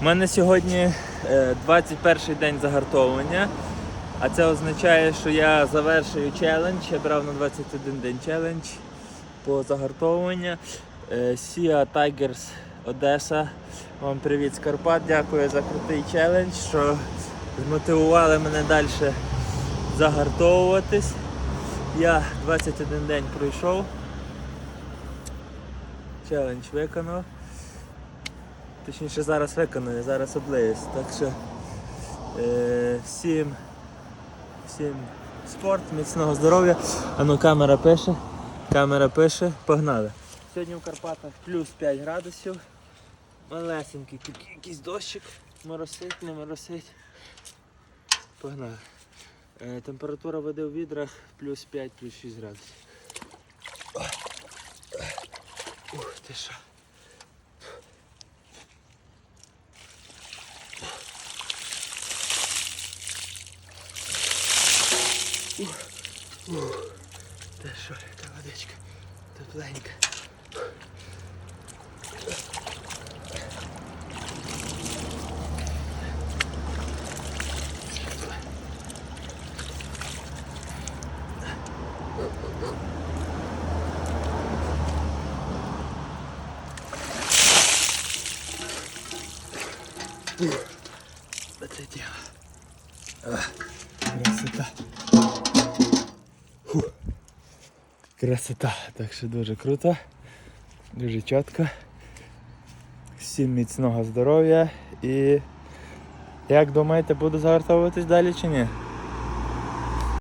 У мене сьогодні е, 21 день загартовування, а це означає, що я завершую челендж. Я брав на 21 день челендж по загартовуванню. Е, Sea Tigers Одеса. Вам привіт з Карпат. Дякую за крутий челендж, що змотивували мене далі загартовуватись. Я 21 день пройшов. Челендж виконав. Точніше зараз виконую, зараз облиюсь. Так що е, всім, всім спорт, міцного здоров'я. А ну камера пише, камера пише, погнали. Сьогодні в Карпатах плюс 5 градусів. Малесенький якийсь дощик. Моросить, не моросить. Погнали. Е, температура води в відрах плюс 5, плюс 6 градусів. Ух, ти що. Та що, яка водичка тепленька. Оце діло. Красота. Фу. Красота. Так що дуже круто, дуже чітко. Всім міцного здоров'я і як думаєте, буду загартовуватись далі чи ні?